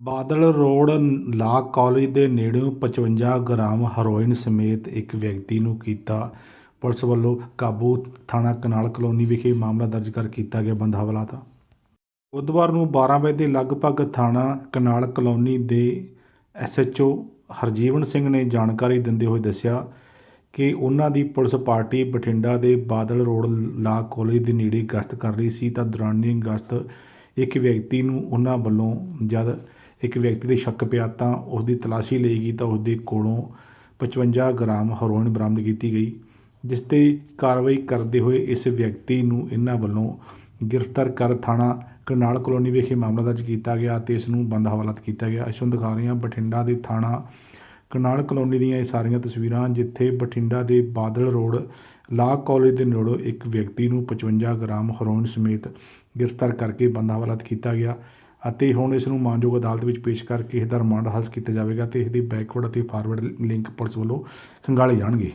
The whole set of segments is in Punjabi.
ਬਾਦਲ ਰੋਡ ਲਾ ਕਾਲਜ ਦੇ ਨੇੜਿਓਂ 55 ਗ੍ਰਾਮ ਹੈਰੋਇਨ ਸਮੇਤ ਇੱਕ ਵਿਅਕਤੀ ਨੂੰ ਕੀਤਾ ਪੁਲਿਸ ਵੱਲੋਂ ਕਾਬੂ ਥਾਣਾ ਕਨਾਲ ਕਲੋਨੀ ਵਿਖੇ ਮਾਮਲਾ ਦਰਜ ਕਰ ਕੀਤਾ ਗਿਆ ਬੰਦ ਹਵਾਲਾਤ ਬੁੱਧਵਾਰ ਨੂੰ 12 ਵਜੇ ਦੇ ਲਗਭਗ ਥਾਣਾ ਕਨਾਲ ਕਲੋਨੀ ਦੇ ਐਸਐਚਓ ਹਰਜੀਵਨ ਸਿੰਘ ਨੇ ਜਾਣਕਾਰੀ ਦਿੰਦੇ ਹੋਏ ਦੱਸਿਆ ਕਿ ਉਹਨਾਂ ਦੀ ਪੁਲਿਸ ਪਾਰਟੀ ਬਠਿੰਡਾ ਦੇ ਬਾਦਲ ਰੋਡ ਲਾ ਕਾਲਜ ਦੇ ਨੇੜੇ ਗਸ਼ਤ ਕਰ ਰਹੀ ਸੀ ਤਾਂ ਦੌਰਾਨੀ ਗਸ਼ਤ ਇੱਕ ਵਿਅਕਤੀ ਨੂੰ ਉਹਨਾਂ ਵੱਲੋਂ ਜਦ ਇੱਕ ਵਿਅਕਤੀ ਦੇ ਸ਼ੱਕ ਪਿਆ ਤਾਂ ਉਸ ਦੀ ਤਲਾਸ਼ੀ ਲਈ ਗਈ ਤਾਂ ਉਸ ਦੇ ਕੋਲੋਂ 55 ਗ੍ਰਾਮ ਹੈਰੋਇਨ ਬਰਾਮਦ ਕੀਤੀ ਗਈ, ਜਿਸ ਤੇ ਕਾਰਵਾਈ ਕਰਦੇ ਹੋਏ ਇਸ ਵਿਅਕਤੀ ਨੂੰ ਇਹਨਾਂ ਵੱਲੋਂ ਗ੍ਰਿਫਤਾਰ ਕਰ ਥਾਣਾ ਕਰਨਾਲ ਕਲੋਨੀ ਵਿਖੇ ਮਾਮਲਾ ਦਰਜ ਕੀਤਾ ਗਿਆ ਅਤੇ ਇਸ ਨੂੰ ਬੰਦ ਹਵਾਲਾਤ ਕੀਤਾ ਗਿਆ। ਅਸੀਂ ਨੂੰ ਦਿਖਾ ਰਹੇ ਹਾਂ ਬਠਿੰਡਾ ਦੇ ਥਾਣਾ ਕਰਨਾਲ ਕਲੋਨੀ ਦੀਆਂ ਇਹ ਸਾਰੀਆਂ ਤਸਵੀਰਾਂ, ਜਿੱਥੇ ਬਠਿੰਡਾ ਦੇ ਬਾਦਲ ਰੋਡ ਲਾ ਕਾਲਜ ਦੇ ਨੇੜੋਂ ਇੱਕ ਵਿਅਕਤੀ ਨੂੰ 55 ਗ੍ਰਾਮ ਹੈਰੋਇਨ ਸਮੇਤ ਗ੍ਰਿਫਤਾਰ ਕਰਕੇ ਬੰਦ ਹਵਾਲਾਤ ਕੀਤਾ ਗਿਆ। ਅਤੇ ਹੁਣ ਇਸ ਨੂੰ ਮਾਨਯੋਗ ਅਦਾਲਤ ਵਿੱਚ ਪੇਸ਼ ਕਰਕੇ ਇਸ ਦਾ ਰਿਮਾਂਡ ਹਾਸਲ ਕੀਤਾ ਜਾਵੇਗਾ ਤੇ ਇਸ ਦੀ ਬੈਕਵਰਡ ਅਤੇ ਫਾਰਵਰਡ ਲਿੰਕ ਪੁਲਿਸ ਵੱਲੋਂ ਖੰਗਾਲੇ ਜਾਣਗੇ।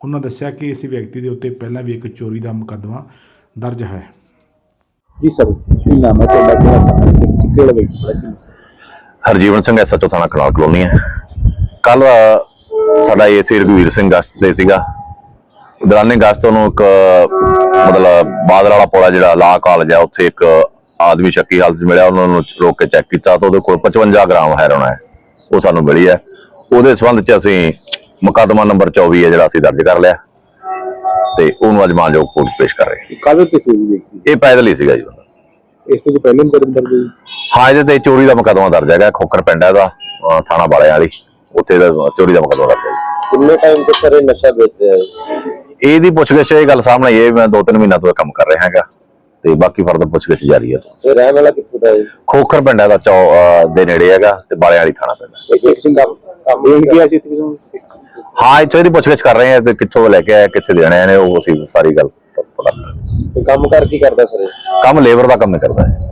ਉਹਨਾਂ ਦੱਸਿਆ ਕਿ ਇਸ ਵਿਅਕਤੀ ਦੇ ਉੱਤੇ ਪਹਿਲਾਂ ਵੀ ਇੱਕ ਚੋਰੀ ਦਾ ਮੁਕੱਦਮਾ ਦਰਜ ਹੈ। ਜੀ ਸਰ ਕੀ ਨਾਮ ਹੈ ਤੁਹਾਡਾ? ਕਿਹੜਾ ਕਿਹੜਾ ਵਿਅਕਤੀ? ਹਰਜੀਵਨ ਸਿੰਘ ਐਸਐਚਓ ਥਾਣਾ ਕਨਾਲ ਕਲੋਨੀ ਹੈ। ਕੱਲ ਸਾਡਾ ਏਸੀ ਰਘਵੀਰ ਸਿੰਘ ਗਸ਼ਤ ਤੇ ਸੀਗਾ। ਦੌਰਾਨੇ ਗਸ਼ਤ ਨੂੰ ਇੱਕ ਮਤਲਬ ਬਾਦਲ ਵਾਲਾ ਪੋਲਾ ਜਿਹੜਾ ਲਾ ਕਾਲਜ ਹੈ ਉੱਥੇ ਇੱਕ ਆਦਮੀ ਸ਼ੱਕੀ ਹਾਲਤ 'ਚ ਮਿਲਿਆ ਉਹਨਾਂ ਨੂੰ ਰੋਕ ਕੇ ਚੈੱਕ ਕੀਤਾ ਤਾਂ ਉਹਦੇ ਕੋਲ 55 ਗ੍ਰਾਮ ਹੈਰੋਨ ਹੈ। ਉਹ ਸਾਨੂੰ ਮਿਲੀ ਹੈ। ਉਹਦੇ ਸੰਬੰਧ 'ਚ ਅਸੀਂ ਮੁਕੱਦਮਾ ਨੰਬਰ 24 ਹੈ ਜਿਹੜਾ ਅਸੀਂ ਦਰਜ ਕਰ ਲਿਆ। ਤੇ ਉਹਨੂੰ ਅੱਜ ਮਾਨਯੋਗ ਕੋਰਟ ਪੇਸ਼ ਕਰ ਰਹੇ। ਕਾਹਦੇ ਤੇ ਸੀ ਜੀ? ਇਹ ਪੈਦਲ ਹੀ ਸੀਗਾ ਜੀ ਬੰਦਾ। ਇਸ ਤੋਂ ਪਹਿਲੇ ਮੁਕਦਮਾ ਦਰਜ ਹੋਈ ਹਾਂ ਇਹਦੇ ਤੇ ਚੋਰੀ ਦਾ ਮੁਕੱਦਮਾ ਦਰਜ ਹੈਗਾ ਖੋਖਰ ਪਿੰਡ ਹੈ ਅਹ ਥਾਣਾ ਬਾਲਿਆਂ ਵਾਲੀ ਉੱਥੇ ਦਾ ਚੋਰੀ ਦਾ ਮੁਕੱਦਮਾ ਦਰਜ ਹੈ ਜੀ। ਕਿੰਨੇ ਟਾਈਮ ਤੋਂ ਸਰ ਇਹ ਨਸ਼ਾ ਵੇਚ ਰਿਹਾ ਹੈ? ਇਹਦੀ ਪੁੱਛਗਿੱਛ ਇਹ ਗੱਲ ਸਾਹਮਣੇ ਆਈ ਹੈ ਮੈਂ ਦੋ ਤਿੰਨ ਮਹੀਨਾ ਤੋਂ ਇਹ ਕੰਮ ਕਰ ਰਿਹਾ ਹੈਗਾ। ਤੇ ਬਾਕੀ ਫਰਦਰ ਪੁੱਛਗਿੱਛ ਜਾਰੀ ਹੈ ਇਹ ਰਹਿਣ ਵਾਲਾ ਕਿੱਥੋਂ ਦਾ ਹੈ? ਖੋਖਰ ਪਿੰਡ ਦਾ ਚੌ ਦੇ ਨੇੜੇ ਹੈਗਾ ਤੇ ਬਾਲਿਆਂ ਵਾਲੀ ਥਾਣਾ ਪੈਂਦਾ ਇਹ ਸਿੰਘ ਕੰਮ ਇਹ ਗਿਆ ਸੀ ਤੇ ਹਾਂ ਇੱਥੋਂ ਇਹਦੀ ਪੁੱਛਗਿੱਛ ਕਰ ਰਹੇ ਹਾਂ ਤੇ ਕਿੱਥੋਂ ਲੈ ਕੇ ਆਇਆ ਕਿੱਥੇ ਦੇਣੇ ਨੇ ਉਹ ਅਸੀਂ ਸਾਰੀ ਗੱਲ ਪਤਾ। ਕੰਮ ਕਰ ਕੀ ਕਰਦਾ ਸਰ ਕੰਮ ਲੇਬਰ ਦਾ ਕੰਮ ਕਰਦਾ ਹੈ।